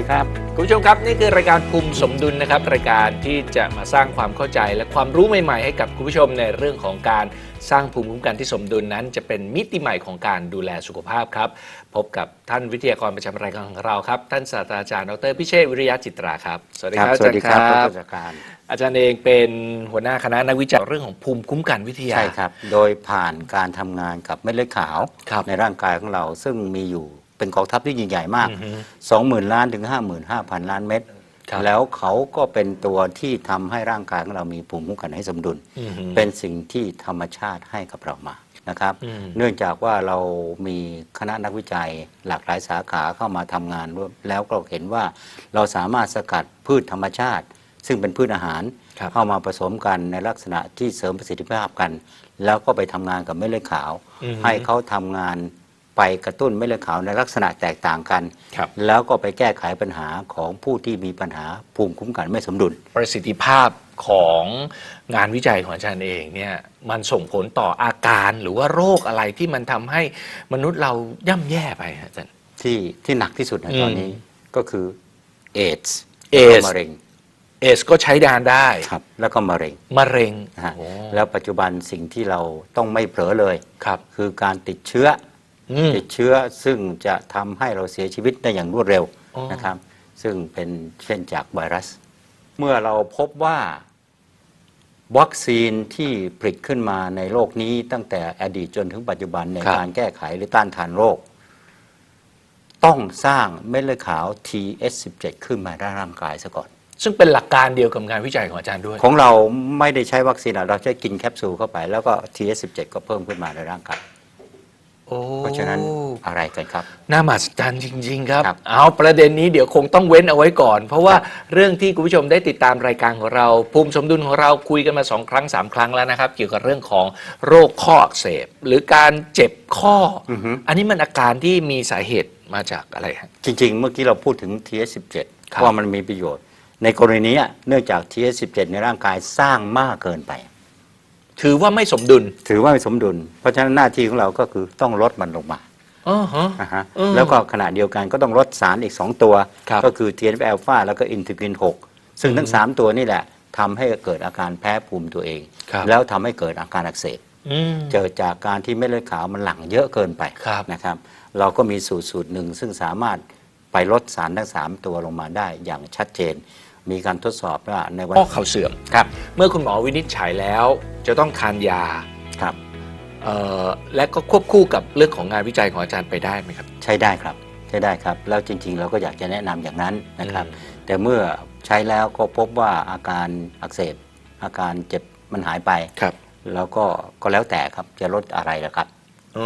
วัสดีครับสวัสดีครับ คุณผู้ชมครับ นี่คือรายการภูมิสมดุลนะครับ รายการที่จะมาสร้างความเข้าใจและความรู้ใหม่ๆ ให้กับคุณผู้ชมในเรื่องของการสร้างภูมิคุ้มกันที่สมดุลนั้น จะเป็นมิติใหม่ของการดูแลสุขภาพครับ พบกับท่านวิทยากรประจำรายการของเราครับ ท่านศาสตราจารย์ดรพิเชษฐ์วิริยะจิตราครับ สวัสดีครับสวัสดีครับอาจารย์ผู้จัดการอาจารย์เองเป็นหัวหน้าคณะนักวิจัยเรื่องของภูมิคุ้มกันวิทยา ใช่ครับ โดยผ่านการทำงานกับเม็ดเลือดขาว ครับ ในร่างกายของเราซึ่งมีอยู่ เป็นกองทัพที่ยิ่งใหญ่มากอือฮึ20,000 ล้านถึง 55,000 ล้านเม็ดครับแล้วเขาก็เป็นตัวที่ทำให้ร่างกายของเรามีภูมิคุ้มกันให้สมดุล อือฮึเป็นสิ่งที่ธรรมชาติให้กับเรามานะครับ อืม เนื่องจากว่าเรามีคณะนักวิจัยหลากหลายสาขาเข้ามาทำงานร่วมแล้วก็เห็นว่าเราสามารถสกัดพืชธรรมชาติ ซึ่งเป็นพืชอาหาร ครับ เข้ามาผสมกันในลักษณะที่เสริมประสิทธิภาพกัน แล้วก็ไปทำงานกับเม็ดเลือดขาว อือฮึให้เขาทำงาน ไปกระตุ้นเม็ดเลือดขาวในลักษณะแตกต่างกัน ครับ แล้วก็ไปแก้ไขปัญหาของผู้ที่มีปัญหาภูมิคุ้มกันไม่สมดุล ประสิทธิภาพของงานวิจัยของอาจารย์เองเนี่ยมันส่งผลต่ออาการหรือว่าโรคอะไรที่มันทำให้มนุษย์เราย่ำแย่ไปฮะอาจารย์ ที่ที่หนักที่สุดในอืมตอนนี้ก็คือเอดส์ AIDS มะเร็งเอสก็ใช้ดานได้ครับแล้วก็มะเร็งมะเร็งนะฮะโอ้แล้วปัจจุบันสิ่งที่เราต้องไม่เผลอเลย ครับ คือการติดเชื้ออืม ติดเชื้อซึ่งจะทำให้เราเสียชีวิตได้อย่างรวดเร็วอ๋อนะครับ ซึ่งเป็นเช่นจากไวรัส เมื่อเราพบว่าวัคซีนที่ผลิตขึ้นมาในโลกนี้ตั้งแต่อดีตจนถึงปัจจุบันในการแก้ไขหรือต้านทานโรค ต้องสร้างเม็ดเลือดขาว TS17 ขึ้นมาในร่างกายซะก่อน ซึ่งเป็นหลักการเดียวกับงานวิจัยของอาจารย์ด้วย ของเราไม่ได้ใช้วัคซีนอะเราใช้กินแคปซูลเข้าไปแล้วก็ TS17 ก็เพิ่มขึ้นมาในร่างกายโอ้ เพราะฉะนั้นอะไรกันครับ น่ามหัศจรรย์จริง ๆ ครับ ครับ เอาประเด็นนี้เดี๋ยวคงต้องเว้นเอาไว้ก่อน เพราะว่าเรื่องที่คุณผู้ชมได้ติดตามรายการของเรา ภูมิสมดุลของเราคุยกันมาสองครั้งสามครั้งแล้วนะครับ เกี่ยวกับเรื่องของโรคข้ออักเสบ หรือการเจ็บข้อออฮึ อันนี้มันอาการที่มีสาเหตุมาจากอะไรฮะ จริง ๆ เมื่อกี้เราพูดถึง TS17 ครับ ว่ามันมีประโยชน์ ในกรณีนี้เนื่องจาก TS17 ในร่างกายสร้างมากเกินไป ถือว่าไม่สมดุลถือว่าไม่สมดุล เพราะฉะนั้นหน้าที่ของเราก็คือต้องลดมันลงมาอ๋อฮะ นะฮะอืมแล้วก็ขณะเดียวกันก็ต้องลดสารอีก 2 ตัว ครับก็คือ TNF อ l p h a แล้วก็อินทิกริน 6 ซึ่งทั้ง 3 ตัวนี่แหละทำให้เกิดอาการแพ้ภูมิตัวเอง ครับ แล้วทำให้เกิดอาการอักเสบ อืมเกิดจากการที่เม็ดเลือดขาวมันหลั่งเยอะเกินไปครับนะครับ เราก็มีสูตรสูตรหนึ่งซึ่งสามารถไปลดสารทั้ง 3 ตัวลงมาได้อย่างชัดเจน มีการทดสอบว่าในวันข้อเข่าเสื่อมครับ เมื่อคุณหมอวินิจฉัยแล้ว จะต้องทานยาครับเอ่อและก็ควบคู่กับเรื่องของงานวิจัยของอาจารย์ไปได้ไหมครับ ใช้ได้ครับใช้ได้ครับ แล้วจริง ๆ เราก็อยากจะแนะนำอย่างนั้นนะครับ อืม แต่เมื่อใช้แล้วก็พบว่าอาการอักเสบอาการเจ็บมันหายไป ครับแล้วก็ก็แล้วแต่ครับจะลดอะไรละครับ เอ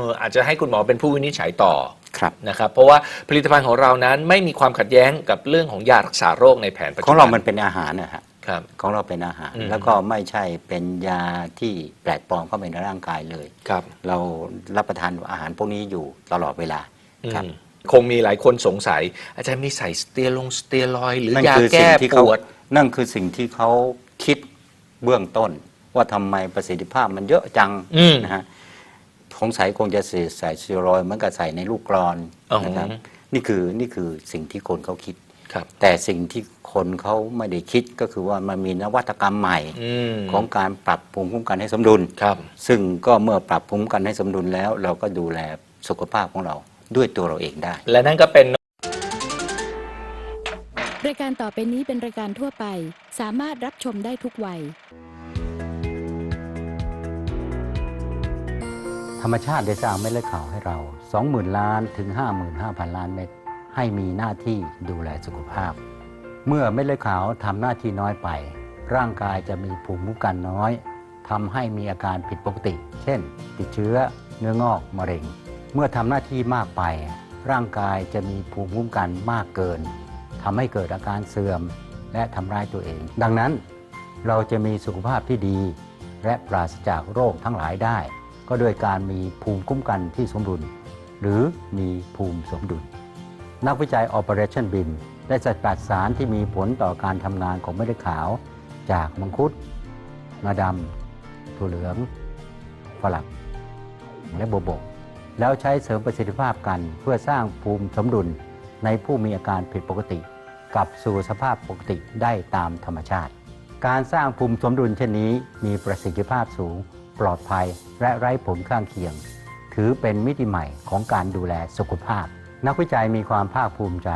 ออาจจะให้คุณหมอเป็นผู้วินิจฉัยต่อ ครับนะครับเพราะว่าผลิตภัณฑ์ของเรานั้นไม่มีความขัดแย้งกับเรื่องของยารักษาโรคในแผนปัจจุขบัองเรามันเป็นอาหารนะฮะครับ ของเราเป็นอาหาร อืม แล้วก็ไม่ใช่เป็นยาที่แปลกปลอมเข้าไปในร่างกายเลย ครับ เรารับประทานอาหารพวกนี้อยู่ตลอดเวลาครับ อืมคงมีหลายคนสงสัย อาจารย์มีใส่สเตียลงสเตียรอยด์หรือนั่นยาคือสิ่แก้งที่ปเขาวด นั่นคือสิ่งที่เขาคิดเบื้องต้น ว่าทำไมประสิทธิภาพมันเยอะจังอืม นะฮะ สงสัยคงจะใส่ใส่สเตียรอยด์เหมือนกับใส่ในลูกกรอนอ๋อนะครับนี่คือนี่คือสิ่งที่คนเขาคิด ครับ แต่สิ่งที่คนเขาไม่ได้คิดก็คือว่ามันมีนวัตกรรมใหม่อืมของการปรับภูมิคุ้มกันให้สมดุล ครับ ซึ่งก็เมื่อปรับภูมิคุ้มกันให้สมดุลแล้ว เราก็ดูแลสุขภาพของเราด้วยตัวเราเองได้ และนั่นก็เป็น รายการต่อไปนี้เป็นรายการทั่วไป สามารถรับชมได้ทุกวัย รรมชาติได้สร้างเม็ดเลือดขาวให้เรา 20,000 ล้านถึง 55,000 ล้านเม็ดให้มีหน้าที่ดูแลสุขภาพ เมื่อเม็ดเลือดขาวทำหน้าที่น้อยไป ร่างกายจะมีภูมิคุ้มกันน้อยทำให้มีอาการผิดปกติ เช่น ติดเชื้อ เนื้องอกมะเร็ง เมื่อทำหน้าที่มากไป ร่างกายจะมีภูมิคุ้มกันมากเกินทำให้เกิดอาการเสื่อมและทำร้ายตัวเอง ดังนั้น เราจะมีสุขภาพที่ดี และปราศจากโรคทั้งหลายได้ ก็ด้วยการมีภูมิคุ้มกันที่สมดุล หรือมีภูมิสมดุล นักวิจัย Operation BIM ได้สกัดสารที่มีผลต่อการทำงานของเม็ดขาว จากมังคุดงาดำถั่วเหลืองฝรั่งและโบวบก แล้วใช้เสริมประสิทธิภาพกันเพื่อสร้างภูมิสมดุลในผู้มีอาการผิดปกติกลับสู่สภาพปกติได้ตามธรรมชาติ การสร้างภูมิสมดุลเช่นนี้มีประสิทธิภาพสูง ปลอดภัย และไร้ผลข้างเคียง ถือเป็นมิติใหม่ของการดูแลสุขภาพ นักวิจัยมีความภาคภูมิใจ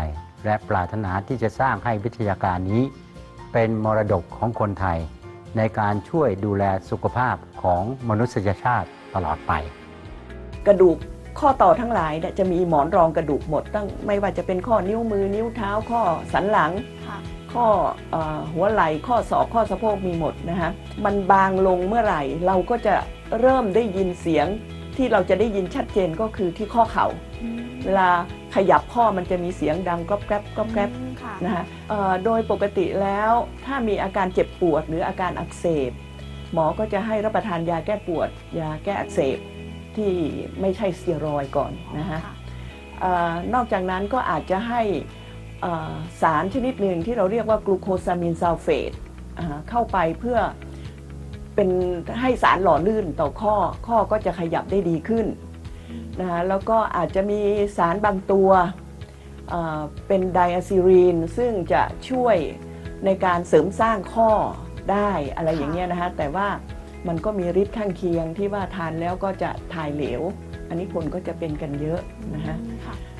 และปรารถนาที่จะสร้างให้วิทยาการนี้ เป็นมรดกของคนไทย ในการช่วยดูแลสุขภาพของมนุษยชาติตลอดไป กระดูกข้อต่อทั้งหลายเนี่ยจะมีหมอนรองกระดูกหมดตั้งไม่ว่าจะเป็นข้อนิ้วมือนิ้วเท้าข้อสันหลังค่ะ ข้อเออหัวไหล่ข้อศอกข้อสะโพกมีหมดนะฮะมันบางลงเมื่อไหร่ เราก็จะเริ่มได้ยินเสียงที่เราจะได้ยินชัดเจนก็คือที่ข้อเข่าเวลาขยับข้อมันจะมีเสียงดังกรอบแกรบกรอบแกรบอืมค่ะนะฮะเอ่อโดยปกติแล้วถ้ามีอาการเจ็บปวดหรืออาการอักเสบ หมอก็จะให้รับประทานยาแก้ปวด ยาแก้อักเสบที่ไม่ใช่สเตียรอยด์ก่อนนะฮะค่ะเออนอกจากนั้นก็อาจจะให้เอ่อ สารชนิดหนึ่งที่เราเรียกว่ากลูโคซามินซัลเฟตอ่าเข้าไปเพื่อเป็นให้สารหล่อลื่นต่อข้อข้อก็จะขยับได้ดีขึ้นนะคะแล้วก็อาจจะมีสารบางตัวเอ่อเป็นไดอะซิรีน ซึ่งจะช่วยในการเสริมสร้างข้อได้อะไรอย่างเงี้ยนะคะแต่ว่ามันก็มีฤทธิ์ข้างเคียงที่ว่าทานแล้วก็จะถ่ายเหลว อันนี้คนก็จะเป็นกันเยอะนะฮะค่ะเอ่อ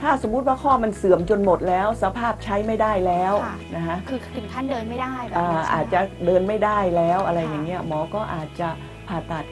ถ้าสมมุติว่าข้อมันเสื่อมจนหมดแล้ว สภาพใช้ไม่ได้แล้วค่ะนะฮะคือถึงขั้นเดินไม่ได้แบบอ่านั้นใช่ไหมอาจจะเดินไม่ได้แล้วอะไรค่ะอย่างเงี้ยหมอก็อาจจะผ่าตัด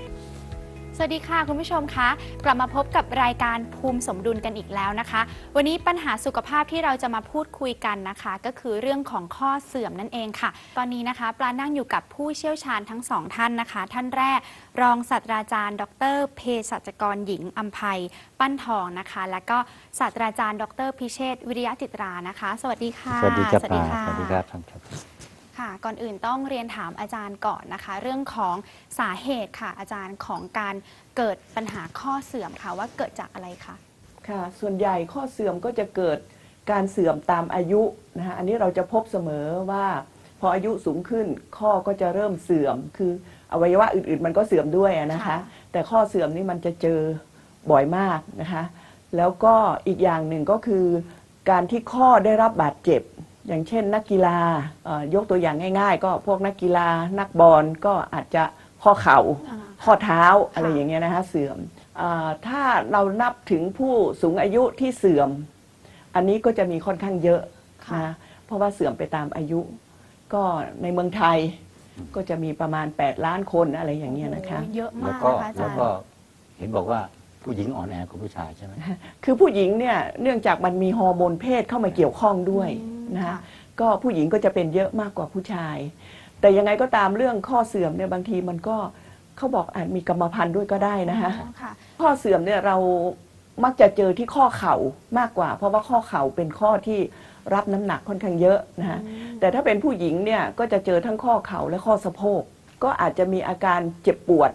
สวัสดีค่ะคุณผู้ชมคะกลับมาพบกับรายการภูมิสมดุลกันอีกแล้วนะคะ วันนี้ปัญหาสุขภาพที่เราจะมาพูดคุยกันนะคะ ก็คือเรื่องของข้อเสื่อมนั่นเองค่ะ ตอนนี้นะคะปลานั่งอยู่กับผู้เชี่ยวชาญทั้งสองท่านนะคะ ท่านแรก รองศาสตราจารย์ ดรเภสัชกรหญิงอัมภัยปั้นทองนะคะ และก็ศาสตราจารย์ ดรพิเชษฐ์วิริยะจิตรานะคะ สวัสดีค่ะ สวัสดีครับสวัสดีป้าค่ะสวัสดีครับท่าน ครับค่ะก่อนอื่นต้องเรียนถามอาจารย์ก่อนนะคะ เรื่องของสาเหตุค่ะ อาจารย์ของการเกิดปัญหาข้อเสื่อมค่ะว่าเกิดจากอะไรคะค่ะ ส่วนใหญ่ข้อเสื่อมก็จะเกิดการเสื่อมตามอายุนะฮะอันนี้เราจะพบเสมอว่าพออายุสูงขึ้นข้อก็จะเริ่มเสื่อม คืออวัยวะอื่นๆ มันก็เสื่อมด้วยอะนะคะค่ะแต่ข้อเสื่อมนี่มันจะเจอบ่อยมากนะคะ แล้วก็อีกอย่างหนึ่งก็คือการที่ข้อได้รับบาดเจ็บ อย่างเช่นนักกีฬาเอ่อยกตัวอย่างง่าย ๆ ก็พวกนักกีฬานักบอลก็อาจจะข้อเข่าอ่าข้อเท้าอะไรค่ะอย่างเงี้ยนะคะเสื่อมอาถ้าเรานับถึงผู้สูงอายุที่เสื่อม อันนี้ก็จะมีค่อนข้างเยอะค่ะนะเพราะว่าเสื่อมไปตามอายุ ก็ในเมืองไทยก็จะมีประมาณ 8 ล้านคนอะไรอย่างเงี้ยนะคะโอ้โหเยอะแล้มาวกก็นะคะอาแล้จาวรย์ก็เห็นบอกว่าผู้หญิงอ่อนแอกว่าผู้ชายใช่ไหมคือผู้หญิงเนี่ยเนื่องจากมันมีฮอร์โมนเพศเข้ามาเกี่ยวข้องด้วยอืม นะคะค่ะก็ผู้หญิงก็จะเป็นเยอะมากกว่าผู้ชาย แต่ยังไงก็ตามเรื่องข้อเสื่อมเนี่ยบางทีมันก็เขาบอกอาจมีกรรมพันธุ์ด้วยก็ได้นะคะอ๋อค่ะข้อเสื่อมเนี่ยเรามักจะเจอที่ข้อเข่ามากกว่า เพราะว่าข้อเข่าเป็นข้อที่รับน้ำหนักค่อนข้างเยอะนะฮะอืมแต่ถ้าเป็นผู้หญิงเนี่ยก็จะเจอทั้งข้อเข่าและข้อสะโพก ก็อาจจะมีอาการเจ็บปวด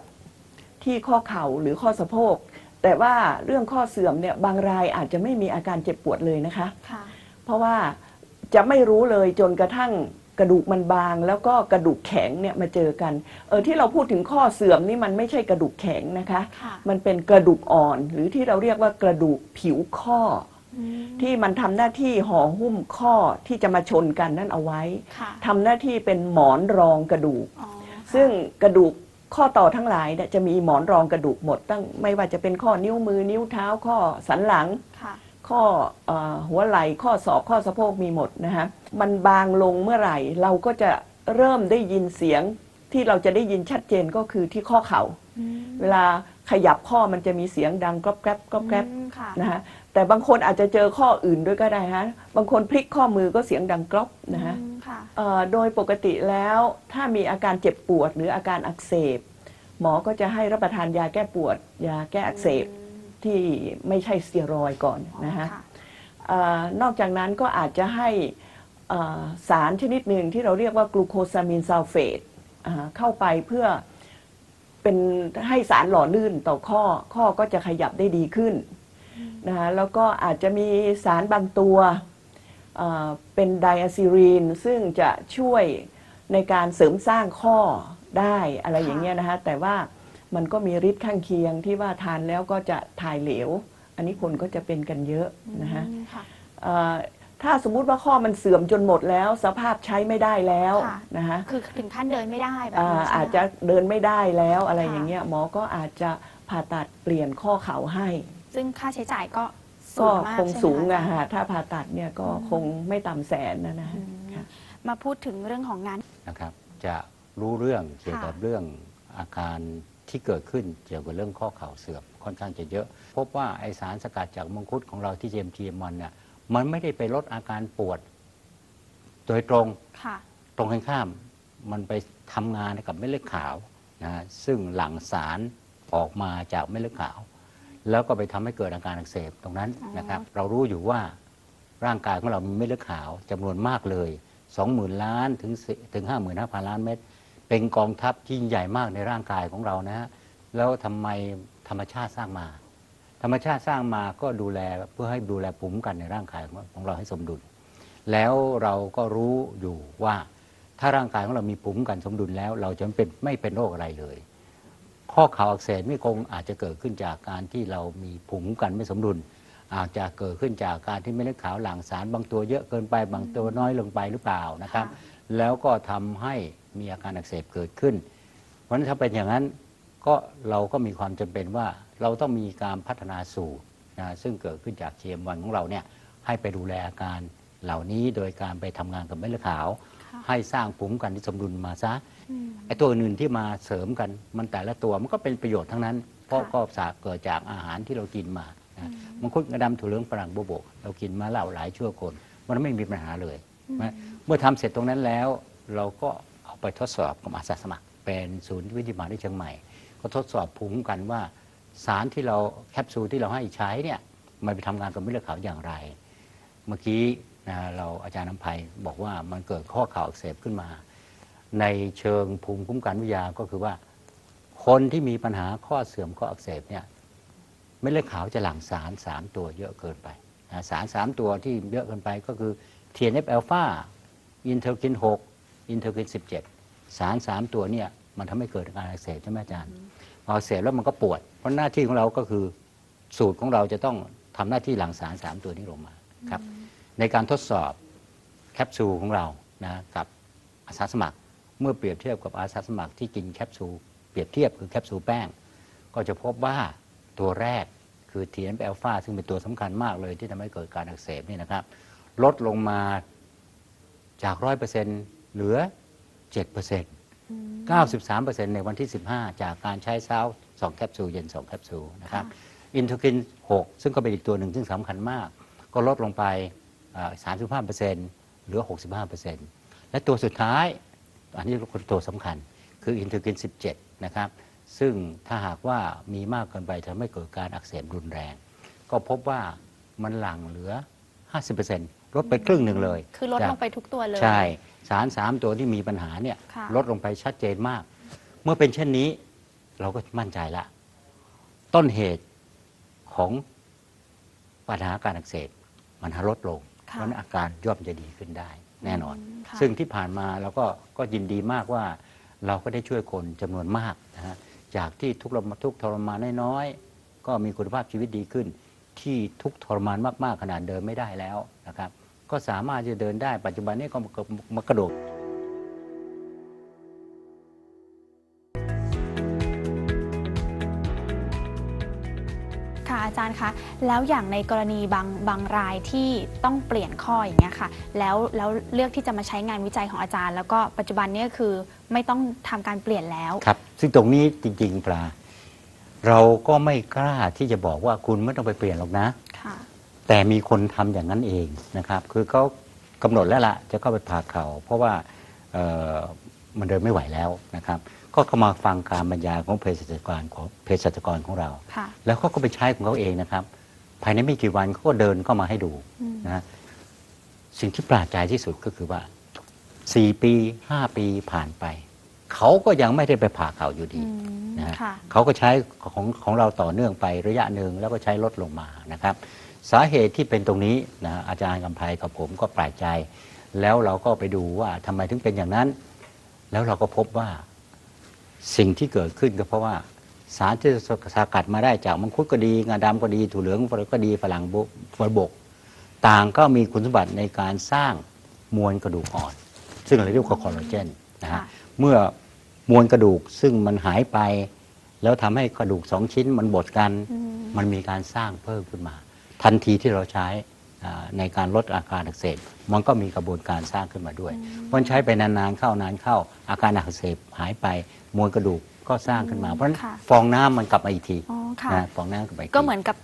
ที่ข้อเข่าหรือข้อสะโพก แต่ว่าเรื่องข้อเสื่อมเนี่ยบางรายอาจจะไม่มีอาการเจ็บปวดเลยนะคะค่ะเพราะว่า จะไม่รู้เลยจนกระทั่งกระดูกมันบาง แล้วก็กระดูกแข็งเนี่ยมาเจอกันเออที่เราพูดถึงข้อเสื่อมนี่มันไม่ใช่กระดูกแข็งนะคะ ค่ะ มันเป็นกระดูกอ่อน หรือที่เราเรียกว่ากระดูกผิวข้อ อืมที่มันทำหน้าที่ห่อหุ้มข้อที่จะมาชนกันนั่นเอาไว้ค่ะทำหน้าที่เป็นหมอนรองกระดูก อ๋อซึ่งกระดูกข้อต่อทั้งหลายเนี่ยจะมีหมอนรองกระดูกหมดตั้งไม่ว่าจะเป็นข้อนิ้วมือนิ้วเท้าข้อสันหลัง ค่ะ ข้อเออหัวไหล่ข้อศอกข้อสะโพกมีหมดนะฮะมันบางลงเมื่อไหร่ เราก็จะเริ่มได้ยินเสียงที่เราจะได้ยินชัดเจนก็คือที่ข้อเข่าอืมเวลาขยับข้อมันจะมีเสียงดังกรอบแกรบกรอบแกรบอืมค่ะนะฮะแต่บางคนอาจจะเจอข้ออื่นด้วยก็ได้ฮะบางคนพลิกข้อมือก็เสียงดังกรอบนะฮะอืมค่ะเอ่อโดยปกติแล้วถ้ามีอาการเจ็บปวดหรืออาการอักเสบ หมอก็จะให้รับประทานยาแก้ปวด ยาแก้อักเสบ ที่ไม่ใช่สเตียรอยด์ก่อนนะฮะค่ะเออนอกจากนั้นก็อาจจะให้เอ่อสารชนิดหนึ่งที่เราเรียกว่ากลูโคซามินซัลเฟตอ่าเข้าไปเพื่อเป็นให้สารหล่อลื่นต่อข้อข้อก็จะขยับได้ดีขึ้นนะคะแล้วก็อาจจะมีสารบางตัวเอ่อเป็นไดอะซิรีน ซึ่งจะช่วยในการเสริมสร้างข้อได้อะไรอย่างเงี้ยนะคะแต่ว่า มันก็มีฤทธิ์ข้างเคียงที่ว่าทานแล้วก็จะถ่ายเหลวออันนี้คนก็จะเป็นกันเยอะนะฮะอืมค่ะเอ่อถ้าสมมุติว่าข้อมันเสื่อมจนหมดแล้ว สภาพใช้ไม่ได้แล้วค่ะนะฮะคือถึงขั้นเดินไม่ได้แบบอ่านี้ใช่ไหมอาจจะเดินไม่ได้แล้วอะไรค่ะอย่างเงี้ยหมอก็อาจจะผ่าตัดเปลี่ยนข้อเข่าให้ ซึ่งค่าใช้จ่ายก็สูก็งมากคงใช่ไหมสูงคะอะฮะถ้าผ่าตัดเนี่ยก็อืมคงไม่ต่ำแสนนะนะฮะอืมค่ะมาพูดถึงเรื่องของงานนะครับ จะรู้เรื่องเกี่ยวกับค่ะเรื่องอาการ ที่เกิดขึ้นเกี่ยวกับเรื่องข้อเข่าเสื่อมค่อนข้างจะเยอะ พบว่าไอสารสกัดจากมังคุดของเราที่ GMT มันเนี่ยมันไม่ได้ไปลดอาการปวด โดยตรงค่ะ ตรงกันข้ามมันไปทำงานกับเม็ดเลือดขาวนะฮะซึ่งหลั่งสารออกมาจากเม็ดเลือดขาว แล้วก็ไปทำให้เกิดอาการอักเสบตรงนั้นอ๋อนะครับ เรารู้อยู่ว่าร่างกายของเรามีเม็ดเลือดขาวจำนวนมากเลย 20,000 ล้านถึง10ถึง 55,000 ล้านเม็ด เป็นกองทัพที่ยิ่งใหญ่มากในร่างกายของเรานะฮะแล้วทำไมธรรมชาติสร้างมา ธรรมชาติสร้างมาก็ดูแลเพื่อให้ดูแลภูมิคุ้มกันในร่างกายของเราให้สมดุล แล้วเราก็รู้อยู่ว่าถ้าร่างกายของเรามีภูมิคุ้มกันสมดุลแล้ว เราจะไม่เป็นไม่เป็นโรคอะไรเลย ข้อเข่าอักเสบนี่คงอาจจะเกิดขึ้นจากการที่เรามีภูมิคุ้มกันไม่สมดุล อาจจะเกิดขึ้นจากการที่เม็ดเลือดขาวหลั่งสารบางตัวเยอะเกินไปบางตัวน้อยลงไปหรือเปล่านะครับค่ะแล้วก็ทำให้ มีอาการอักเสบเกิดขึ้น เพราะฉะนั้นถ้าเป็นอย่างนั้นก็เราก็มีความจำเป็นว่าเราต้องมีการพัฒนาสูตรนะซึ่งเกิดขึ้นจากเชมวันของเราเนี่ยให้ไปดูแลอาการเหล่านี้โดยการไปทำงานกับเม็ดเลือดขาวค่ะให้สร้างภูมิคุ้มกันที่สมดุลมาซะอืมไอ้ตัวอื่นที่มาเสริมกันมันแต่ละตัวมันก็เป็นประโยชน์ทั้งนั้น เพราะค่ะก็สาเกิดจากอาหารที่เรากินมานะมังคุดกระดำถั่วเหลืองฝรั่งโบวบกเรากินมาแล้วหลายชั่วคน มันไม่มีปัญหาเลยนะเมื่อทำเสร็จตรงนั้นแล้วเราก็เอา ไปทดสอบกับอาสาสมัคร เป็นศูนย์วิทยาศาสตร์ที่เชียงใหม่ ก็ทดสอบภูมิคุ้มกันว่า สารที่เราแคปซูลที่เราให้ใช้เนี่ยมันไปทำงานกับเม็ดเลือดขาวอย่างไร เมื่อกี้นะเราอาจารย์น้ำภัยบอกว่ามันเกิดข้อเข่าอักเสบขึ้นมา ในเชิงภูมิคุ้มกันวิทยาก็คือว่า คนที่มีปัญหาข้อเสื่อมข้ออักเสบเนี่ยเม็ดเลือดขาวจะหลั่งสารสามตัวเยอะเกินไปนะสารสามตัวที่เยอะเกินไปก็คือ TNF อ l p h a อินเทอร์กิน 6 อินเทอร์กิน17 สารสามตัวเนี่ยมันทำให้เกิดอาการอักเสบใช่ไหมอาจารย์พออักเสบแล้วมันก็ปวด เพราะหน้าที่ของเราก็คือสูตรของเราจะต้องทำหน้าที่หลั่งสารสามตัวนี้ลงมาครับในการทดสอบแคปซูลของเรานะกับอาสาสมัครเมื่อเปรียบเทียบกับอาสาสมัครที่กินแคปซูลเปรียบเทียบคือแคปซูลแป้ง ก็จะพบว่าตัวแรกคือ TNF อ l p h a ซึ่งเป็นตัวสำคัญมากเลยที่ทำให้เกิดการอักเสบนี่นะครับ ลดลงมาจาก100%เหลือ 7% 93%ในวันที่ 15 จากการใช้เช้า 2 แคปซูลเย็น 2 แคปซูลนะครับอินเทอร์กิน 6 ซึ่งก็เป็นอีกตัวหนึ่งซึ่งสำคัญมาก ก็ลดลงไปเอ่อ35%เหลือ 65%และตัวสุดท้าย อันนี้เป็นตัวสำคัญคืออินเทอร์กิน 17 นะครับ ซึ่งถ้าหากว่ามีมากเกินไปทำให้เกิดการอักเสบรุนแรง ก็พบว่ามันหลั่งเหลือ 50% ลดไปครึ่งหนึ่งเลยคือลดจากลงไปทุกตัวเลย ใช่ สารสามตัวที่มีปัญหาเนี่ยค่ะลดลงไปชัดเจนมาก เมื่อเป็นเช่นนี้เราก็มั่นใจละ ต้นเหตุของปัญหาการอักเสบมันลดลงเพค่ะ ราะฉะนั้นอาการย่อมจะดีขึ้นได้แน่นอนอืมค่ะซึ่งที่ผ่านมาเราก็ก็ยินดีมากว่า เราก็ได้ช่วยคนจำนวนมากนะฮะจากที่ทุกข์ระทุกข์ทรมานน้อยๆก็มีคุณภาพชีวิตดีขึ้น ที่ทุกข์ทรมานมากๆขนาดเดินไม่ได้แล้วนะครับ ก็สามารถจะเดินได้ปัจจุบันนี้ก็มามากระโดดค่ะอาจารย์คะแล้วอย่างในกรณีบางบางรายที่ต้องเปลี่ยนข้ออย่างเงี้ยค่ะ แล้วแล้วเลือกที่จะมาใช้งานวิจัยของอาจารย์ แล้วก็ปัจจุบันเนี้คือไม่ต้องทำการเปลี่ยนแล้วครับ ซึ่งตรงนี้จริงๆปลาเราก็ไม่กล้าที่จะบอกว่าคุณไม่ต้องไปเปลี่ยนหรอกนะค่ะ แต่มีคนทำอย่างนั้นเองนะครับ คือเขากำหนดแล้วละจะเข้าไปผ่าเขา่าเพราะว่าเอ่อมันเดินไม่ไหวแล้วนะครับ ก็เข้ามาฟังการบรรยายของเภสัชกรของเภสัชกรของเราค่ะแล้วเขาก็ไปใช้ของเขาเองนะครับ ภายในไม่กี่วันเขาก็เดินเข้ามาให้ดูอืมนะฮะสิ่งที่ประหลาดใจที่สุดก็คือว่า4ปี5ปีผ่านไป เขาก็ยังไม่ได้ไปผ่าเขาอยู่ดีอืมนะฮะค่ะเขาก็ใช้ของของเราต่อเนื่องไประยะหนึ่งแล้วก็ใช้ลดลงมานะครับ สาเหตุที่เป็นตรงนี้นะอาจารย์กำไพกับผมก็แปลกใจ แล้วเราก็ไปดูว่าทำไมถึงเป็นอย่างนั้น แล้วเราก็พบว่าสิ่งที่เกิดขึ้นก็เพราะว่าสารที่สกัดมาได้จากมังคุดก็ดีงาดำก็ดีถั่วเหลืองก็ดีฝรั่งบกฝรั่งบก ต่างก็มีคุณสมบัติในการสร้างมวลกระดูกอ่อน ซึ่งเราเรียกว่าคอลลาเจนนะฮะค่ะเมื่อมวลกระดูกซึ่งมันหายไป แล้วทำให้กระดูกสองชิ้นมันบดกันอืมมันมีการสร้างเพิ่มขึ้นมา ทันทีที่เราใช้อ่าในการลดอาการอักเสบมันก็มีกระบวนการสร้างขึ้นมาด้วยเพราะใช้ไปนานๆเข้านานเข้า อาการอักเสบหายไปมวลกระดูกก็สร้างขึ้นมา เพราะฉะนั้นค่ะฟองน้ำมันกลับมาอีกทีอ๋อค่ะนะฟองน้ำกลับมาอีกทีก็เหมือนกับ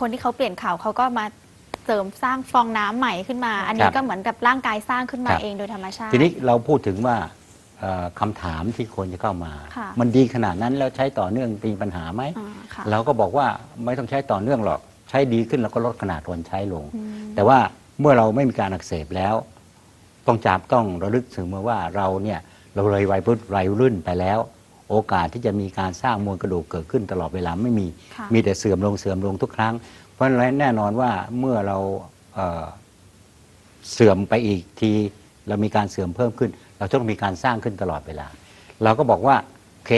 คนที่เขาเปลี่ยนข่าวเขาก็มาเสริมสร้างฟองน้ำใหม่ขึ้นมา อันคนี้รับก็เหมือนกับร่างกายสร้างขึ้นมาครับเองโดยธรรมชาติ ทีนี้เราพูดถึงว่าเอ่อคำถามที่คนจะเข้ามาค่ะมันดีขนาดนั้นแล้วใช้ต่อเนื่องมีปัญหาไหมอ่าค่ะเราก็บอกว่าไม่ต้องใช้ต่อเนื่องหรอกใช้ดีขึ้นเราก็ลดขนาดคนใช้ลงอืมแต่ว่าเมื่อเราไม่มีการอักเสบแล้ว ต้องจับต้องระลึกถึงมาว่าเราเนี่ยเราเลยวัยรุ่นวัยรุ่นไปแล้ว โอกาสที่จะมีการสร้างมวลกระดูกเกิดขึ้นตลอดเวลาไม่มีค่ะมีแต่เสื่อมลงเสื่อมลงทุกครั้ง เพราะฉะนั้นแน่นอนว่าเมื่อเราเอ่อเสื่อมไปอีกทีเรามีการเสื่อมเพิ่มขึ้น เราต้องมีการสร้างขึ้นตลอดเวลา เราก็บอกว่าโอเค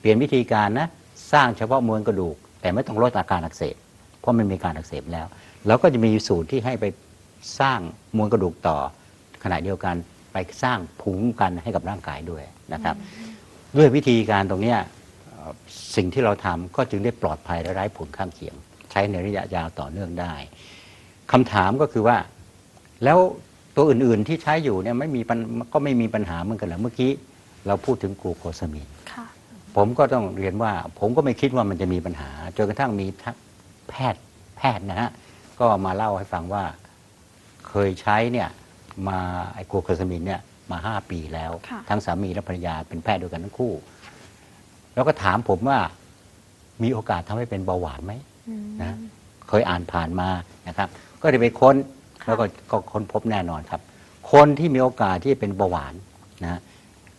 เปลี่ยนวิธีการนะสร้างเฉพาะมวลกระดูก แต่ไม่ต้องลดอาการอักเสบ เพราะมันมีการอักเสบแล้ว เราก็จะมีสูตรที่ให้ไปสร้างมวลกระดูกต่อ ขณะเดียวกันไปสร้างภูมิคุ้มกันให้กับร่างกายด้วยนะครับ ด้วยวิธีการตรงเนี้ยเอ่อสิ่งที่เราทำก็จึงได้ปลอดภัยและไร้ผลข้างเคียง ใช้ในระยะยาวต่อเนื่องได้คำถามก็คือว่าแล้วตัวอื่นๆที่ใช้อยู่เนี่ยไม่มีปัญก็ไม่มีปัญหาเหมือนกันเหรอเมื่อกี้เราพูดถึงกลูโคซามีนค่ะผมก็ต้องเรียนว่า ผมก็ไม่คิดว่ามันจะมีปัญหาจนกระทั่งมีทัก แพทย์แพทย์นะฮะก็มาเล่าให้ฟังว่าเคยใช้เนี่ยมาไอ้กลูโคซามินเนี่ยมาห้าปีแล้ว ค่ะ ทั้งสามีและภรรยาเป็นแพทย์ด้วยกันทั้งคู่ แล้วก็ถามผมว่ามีโอกาสทำให้เป็นเบาหวานไหม อืม นะ เคยอ่านผ่านมานะครับ ก็ได้ไปค้นค่ะ แล้วก็ก็ค้นพบแน่นอนครับ คนที่มีโอกาสที่จะเป็นเบาหวานนะ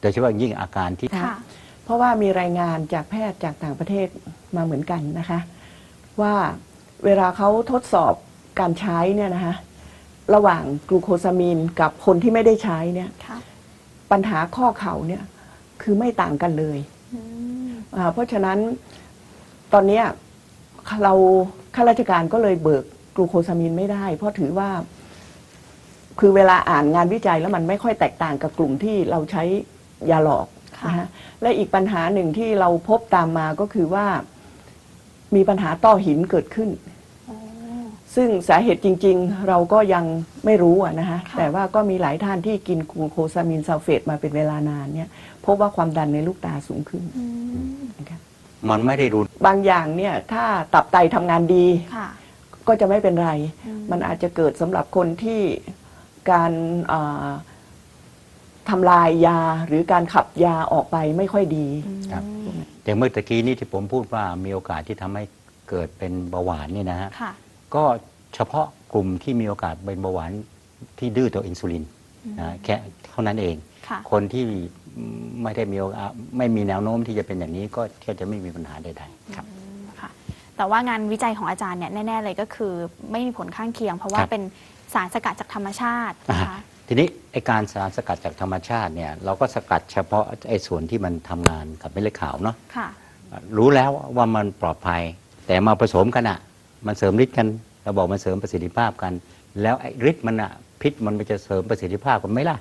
โดยเฉพาะอย่างยิ่งอาการที่ ค่ะ เพราะว่ามีรายงานจากแพทย์จากต่างประเทศมาเหมือนกันนะคะ ว่าเวลาเขาทดสอบการใช้เนี่ยนะคะระหว่างกลูโคซามีนกับคนที่ไม่ได้ใช้เนี่ยค่ะปัญหาข้อเข่าเนี่ยคือไม่ต่างกันเลยอืมอ่าเพราะฉะนั้นตอนเนี้ยเราข้าราชการก็เลยเบิกกลูโคซามีนไม่ได้ เพราะถือว่า คือเวลาอ่านงานวิจัยแล้วมันไม่ค่อยแตกต่างกับกลุ่มที่เราใช้ยาหลอกค่ะนะฮะและอีกปัญหาหนึ่งที่เราพบตามมาก็คือว่า มีปัญหาต้อหินเกิดขึ้นอ๋อซึ่งสาเหตุจริง ๆ เราก็ยังไม่รู้อะนะคะค่ะแต่ว่าก็มีหลายท่านที่กินกลูโคซามินซัลเฟตมาเป็นเวลานานเนี่ยพบว่าความดันในลูกตาสูงขึ้นอืมนะคะมันไม่ได้รุนบางอย่างเนี่ยถ้าตับไตทำงานดีค่ะก็จะไม่เป็นไรอืมมันอาจจะเกิดสำหรับคนที่การเอ่อ ทำลายยาหรือการขับยาออกไปไม่ค่อยดี ครับ อืมอย่างเมื่อตะกี้นี้ที่ผมพูดว่ามีโอกาสที่ทำให้เกิดเป็นเบาหวานเนี่ยนะฮะ ค่ะ ก็เฉพาะกลุ่มที่มีโอกาสเป็นเบาหวานที่ดื้อต่ออินซูลินนะแค่เท่านั้นเอง ค่ะ คนที่ไม่ได้มีโอกาสไม่มีแนวโน้มที่จะเป็นอย่างนี้ก็ก็จะไม่มีปัญหาใดๆครับอืมค่ะ แต่ว่างานวิจัยของอาจารย์เนี่ยแน่ ๆ เลยก็คือไม่มีผลข้างเคียง เพราะว่าครับเป็นสารสกัดจากธรรมชาติอ่านะคะ ทีนี้ไอการสารสกัดจากธรรมชาติเนี่ยเราก็สกัดเฉพาะไอส่วนที่มันทำงานกับเม็ดเลือดขาวเนาะค่ะ รู้แล้วว่ามันปลอดภัย แต่มาผสมกันอะมันเสริมฤทธิ์กันเราบอกมันเสริมประสิทธิภาพกัน แล้วไอ้ฤทธิ์มันอะพิษมันจะเสริมประสิทธิภาพกันไหมล่ะ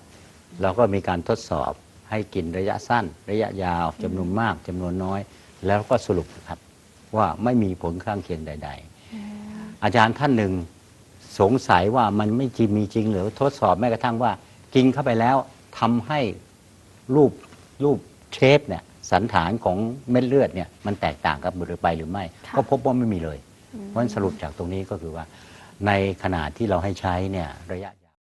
เราก็มีการทดสอบให้กินระยะสั้น ระยะยาวจำนวนมากจำนวนน้อย แล้วก็สรุปนะครับว่าไม่มีผลข้างเคียงใด ๆ อาจารย์ท่านหนึ่ง สงสัยว่ามันไม่จริงมีจริงหรือทดสอบแม้กระทั่งว่ากินเข้าไปแล้วทำให้รูปรูปเชฟเนี่ยสันฐานของเม็ดเลือดเนี่ยมันแตกต่างกับหรือไปหรือไม่ค่ะก็พบว่าไม่มีเลยเพราะฉะนั้นสรุปจากตรงนี้ก็คือว่า ในขนาดที่เราให้ใช้เนี่ยระยะ